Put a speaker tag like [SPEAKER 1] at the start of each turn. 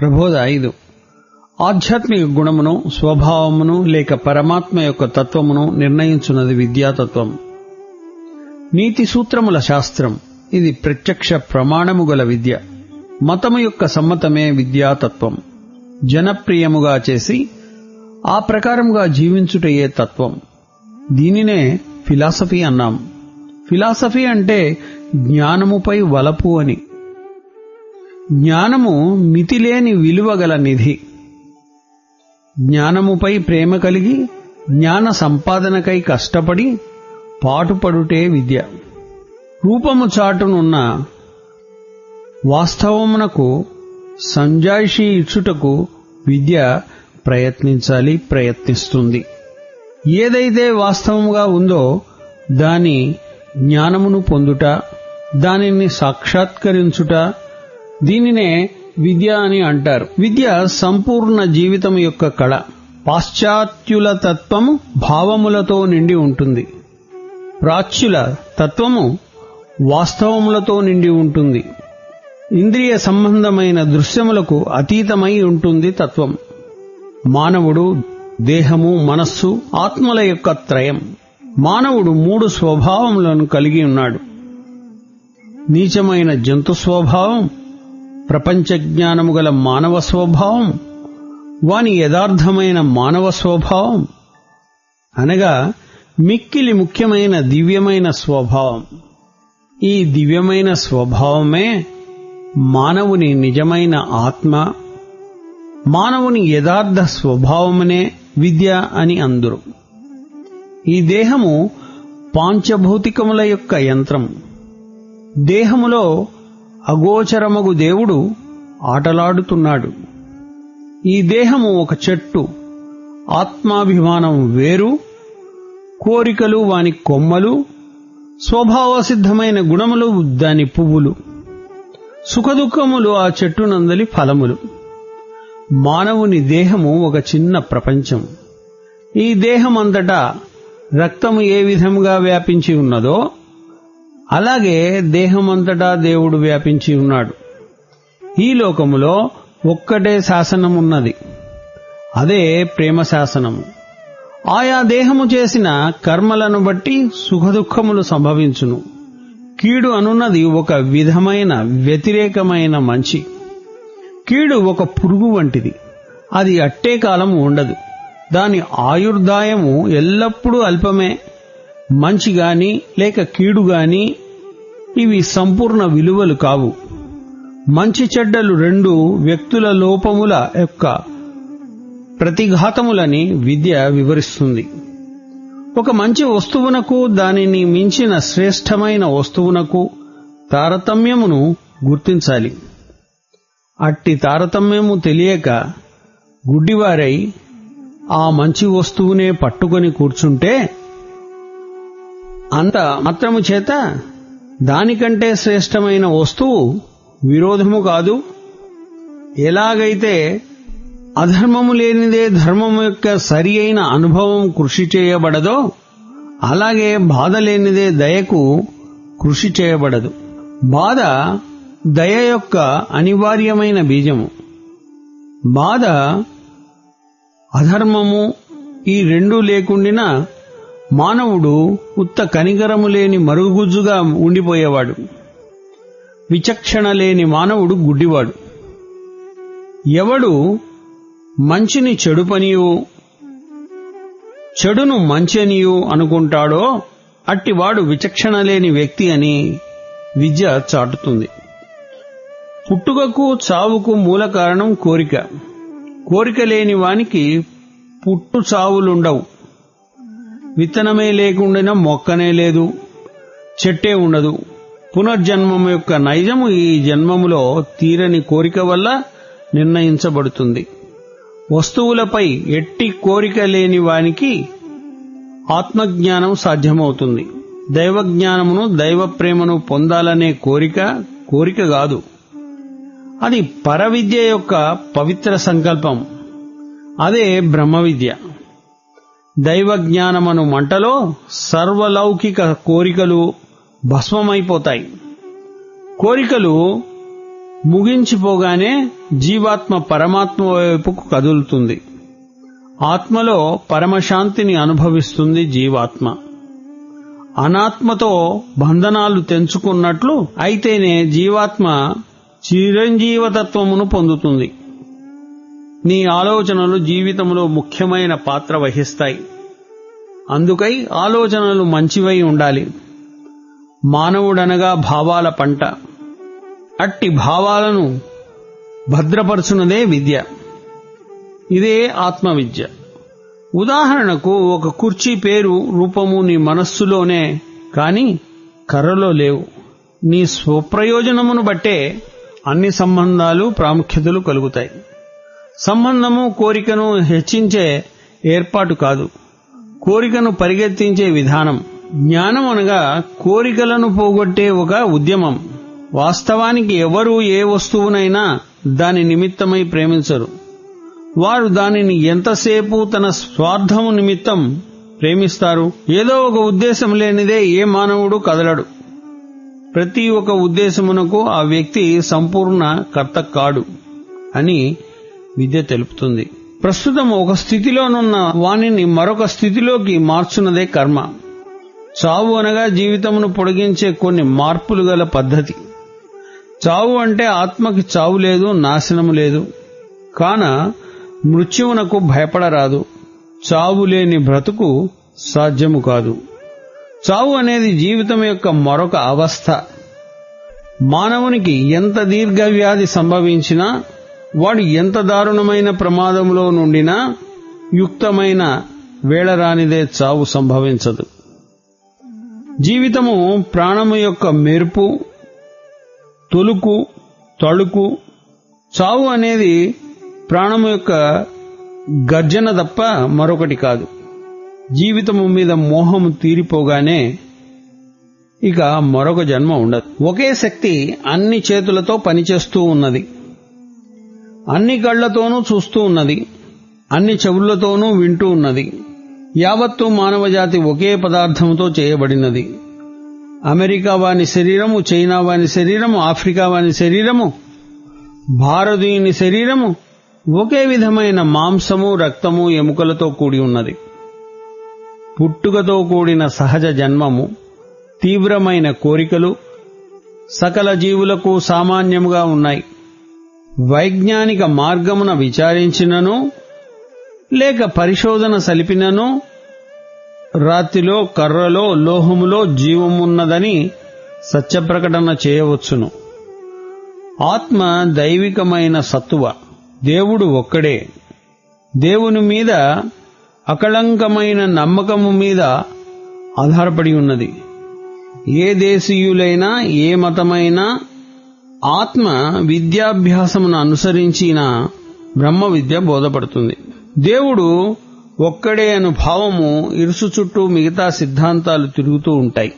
[SPEAKER 1] ప్రబోధ ఐదు. ఆధ్యాత్మిక గుణమును స్వభావమును లేక పరమాత్మ యొక్క తత్వమును నిర్ణయించున్నది విద్యాతత్వం. నీతి సూత్రముల శాస్త్రం. ఇది ప్రత్యక్ష ప్రమాణము గల విద్య. మతము యొక్క సమ్మతమే విద్యాతత్వం. జనప్రియముగా చేసి ఆ ప్రకారముగా జీవించుటయే తత్వం. దీనినే ఫిలాసఫీ అన్నాం. ఫిలాసఫీ అంటే జ్ఞానముపై వలపు అని. జ్ఞానము మితిలేని విలువగల నిధి. జ్ఞానముపై ప్రేమ కలిగి జ్ఞాన సంపాదనకై కష్టపడి పాటుపడుటే విద్య. రూపము చాటునున్న వాస్తవమునకు సంజాయిషీ ఇచ్చుటకు విద్య ప్రయత్నించాలి ప్రయత్నిస్తుంది. ఏదైతే వాస్తవముగా ఉందో దాని జ్ఞానమును పొందుట దానిని సాక్షాత్కరించుట దీనినే విద్య అని అంటారు. విద్య సంపూర్ణ జీవితం యొక్క కళ. పాశ్చాత్యుల తత్వము భావములతో నిండి ఉంటుంది. ప్రాచ్యుల తత్వము వాస్తవములతో నిండి ఉంటుంది. ఇంద్రియ సంబంధమైన దృశ్యములకు అతీతమై ఉంటుంది తత్వం. మానవుడు దేహము మనస్సు ఆత్మల యొక్క త్రయం. మానవుడు మూడు స్వభావములను కలిగి ఉన్నాడు. నీచమైన జంతు స్వభావం ప్రపంచ జ్ఞానము గల మానవ స్వభావం. వాని యథార్థమైన మానవ స్వభావం. అనగా మిక్కిలి ముఖ్యమైన దివ్యమైన స్వభావం. ఈ దివ్యమైన స్వభావమే మానవుని నిజమైన ఆత్మ మానవుని యథార్థ స్వభావమనే విద్య అని అందురు. ఈ దేహము పాంచభౌతికముల యొక్క యంత్రం దేహములో అగోచరమగు దేవుడు ఆటలాడుతున్నాడు. ఈ దేహము ఒక చెట్టు ఆత్మాభిమానం వేరు కోరికలు వాని కొమ్మలు స్వభావసిద్ధమైన గుణములు దాని పువ్వులు. సుఖదుఖములు ఆ చెట్టునందలి ఫలములు. మానవుని దేహము ఒక చిన్న ప్రపంచం. ఈ దేహమంతటా రక్తము ఏ విధముగా వ్యాపించి ఉన్నదో అలాగే దేహమంతటా దేవుడు వ్యాపించి ఉన్నాడు. ఈ లోకములో ఒక్కటే శాసనం ఉన్నది అదే ప్రేమ శాసనము. ఆయా దేహము చేసిన కర్మలను బట్టి సుఖదుఖములు సంభవించును. కీడు అనున్నది ఒక విధమైన వ్యతిరేకమైన మంచి. కీడు ఒక పురుగు వంటిది. అది అట్టే కాలం ఉండదు. దాని ఆయుర్దాయము ఎల్లప్పుడూ అల్పమే. మంచి గాని లేక కీడు గాని ఇవి సంపూర్ణ విలువలు కావు. మంచి చెడ్డలు రెండు వ్యక్తుల లోపముల యొక్క ప్రతిఘాతములని విద్య వివరిస్తుంది. ఒక మంచి వస్తువునకు దానిని మించిన శ్రేష్టమైన వస్తువునకు తారతమ్యమును గుర్తించాలి. అట్టి తారతమ్యము తెలియక గుడ్డివారై ఆ మంచి వస్తువునే పట్టుకొని కూర్చుంటే అంత మాత్రము చేత దానికంటే శ్రేష్టమైన వస్తువు విరోధము కాదు. ఎలాగైతే అధర్మము లేనిదే ధర్మము యొక్క సరి అయిన అనుభవం కృషి చేయబడదో అలాగే బాధ లేనిదే దయకు కృషి చేయబడదు. బాధ దయ యొక్క అనివార్యమైన బీజము. బాధ అధర్మము ఈ రెండూ లేకుండినా మానవుడు ఉత్త కనికరము లేని మరుగుజ్జుగా ఉండిపోయేవాడు. విచక్షణ లేని మానవుడు గుడ్డివాడు. ఎవడు మంచిని చెడు పనియో చెడును మంచనియో అనుకుంటాడో అట్టివాడు విచక్షణ లేని వ్యక్తి అని విద్య చాటుతుంది. పుట్టుకకు చావుకు మూల కారణం కోరిక. కోరిక లేని వానికి పుట్టు చావులుండవు. విత్తనమే లేకుండా మొక్కనే లేదు చెట్టే ఉండదు. పునర్జన్మం యొక్క నైజము ఈ జన్మములో తీరని కోరిక వల్ల నిర్ణయించబడుతుంది. వస్తువులపై ఎట్టి కోరిక లేని వానికి ఆత్మజ్ఞానం సాధ్యమవుతుంది. దైవజ్ఞానమును దైవ ప్రేమను పొందాలనే కోరిక కోరిక కాదు. అది పరవిద్య యొక్క పవిత్ర సంకల్పం. అదే బ్రహ్మ విద్య దైవజ్ఞానమను మంటలో సర్వలౌకిక కోరికలు భస్మమైపోతాయి. కోరికలు ముగించిపోగానే జీవాత్మ పరమాత్మ వైపుకు కదులుతుంది. ఆత్మలో పరమశాంతిని అనుభవిస్తుంది జీవాత్మ. అనాత్మతో బంధనాలు తెంచుకున్నట్లు అయితేనే జీవాత్మ చిరంజీవతత్వమును పొందుతుంది. నీ ఆలోచనలు జీవితంలో ముఖ్యమైన పాత్ర వహిస్తాయి. అందుకై ఆలోచనలు మంచివై ఉండాలి. మానవుడనగా భావాల పంట. అట్టి భావాలను భద్రపరచునదే విద్య. ఇదే ఆత్మవిద్య. ఉదాహరణకు ఒక కుర్చీ పేరు రూపము నీ మనస్సులోనే కాని కర్రలో లేవు. నీ స్వప్రయోజనమును బట్టే అన్ని సంబంధాలు ప్రాముఖ్యతలు కలుగుతాయి. సంబంధము కోరికను హెచ్చించే ఏర్పాటు కాదు. కోరికను పరిగెత్తించే విధానం. జ్ఞానం అనగా కోరికలను పోగొట్టే ఒక ఉద్యమం. వాస్తవానికి ఎవరు ఏ వస్తువునైనా దాని నిమిత్తమై ప్రేమించరు. వారు దానిని ఎంతసేపు తన స్వార్థము నిమిత్తం ప్రేమిస్తారు? ఏదో ఒక ఉద్దేశం లేనిదే ఏ మానవుడు కదలడు. ప్రతి ఒక్క ఉద్దేశమునకు ఆ వ్యక్తి సంపూర్ణ కర్త కాడు అని విద్య తెలుపుతుంది. ప్రస్తుతం ఒక స్థితిలోనున్న వాణిని మరొక స్థితిలోకి మార్చున్నదే కర్మ. చావు అనగా జీవితమును పొడిగించే కొన్ని మార్పులు గల పద్ధతి. చావు అంటే ఆత్మకి చావు లేదు నాశనము లేదు. కాన మృత్యువునకు భయపడరాదు. చావు లేని బ్రతుకు సాధ్యము కాదు. చావు అనేది జీవితం యొక్క మరొక అవస్థ. మానవునికి ఎంత దీర్ఘవ్యాధి సంభవించినా వాడు ఎంత దారుణమైన ప్రమాదంలో నుండినా యుక్తమైన వేళరానిదే చావు సంభవించదు. జీవితము ప్రాణము యొక్క మెరుపు తొలుకు తళుకు చావు అనేది ప్రాణము యొక్క గర్జన తప్ప మరొకటి కాదు. జీవితము మీద మోహము తీరిపోగానే ఇక మరొక జన్మ ఉండదు. ఒకే శక్తి అన్ని చేతులతో పనిచేస్తూ ఉన్నది. అన్ని కళ్ళతోనూ చూస్తూ ఉన్నది. అన్ని చెవులతోనూ వింటూ ఉన్నది. యావత్తు మానవజాతి ఒకే పదార్థంతో చేయబడినది. అమెరికా వాని శరీరము చైనా వాని శరీరము ఆఫ్రికా వాని శరీరము భారతీయుని శరీరము ఒకే విధమైన మాంసము రక్తము ఎముకలతో కూడి ఉన్నది. పుట్టుకతో కూడిన సహజ జన్మము తీవ్రమైన కోరికలు సకల జీవులకు సామాన్యముగా ఉన్నాయి. వైజ్ఞానిక మార్గమున విచారించినను లేక పరిశోధన సలిపినను రాతిలో కర్రలో లోహములో జీవమున్నదని సత్యప్రకటన చేయవచ్చును. ఆత్మ దైవికమైన సత్తువ దేవుడు ఒక్కడే. దేవుని మీద అకళంకమైన నమ్మకము మీద ఆధారపడి ఉన్నది. ఏ దేశీయులైనా ఏ మతమైనా ఆత్మ విద్యాభ్యాసమును అనుసరించిన బ్రహ్మ విద్య బోధపడుతుంది. దేవుడు ఒక్కడే అను భావము ఇరుసు చుట్టూ మిగతా సిద్ధాంతాలు తిరుగుతూ ఉంటాయి.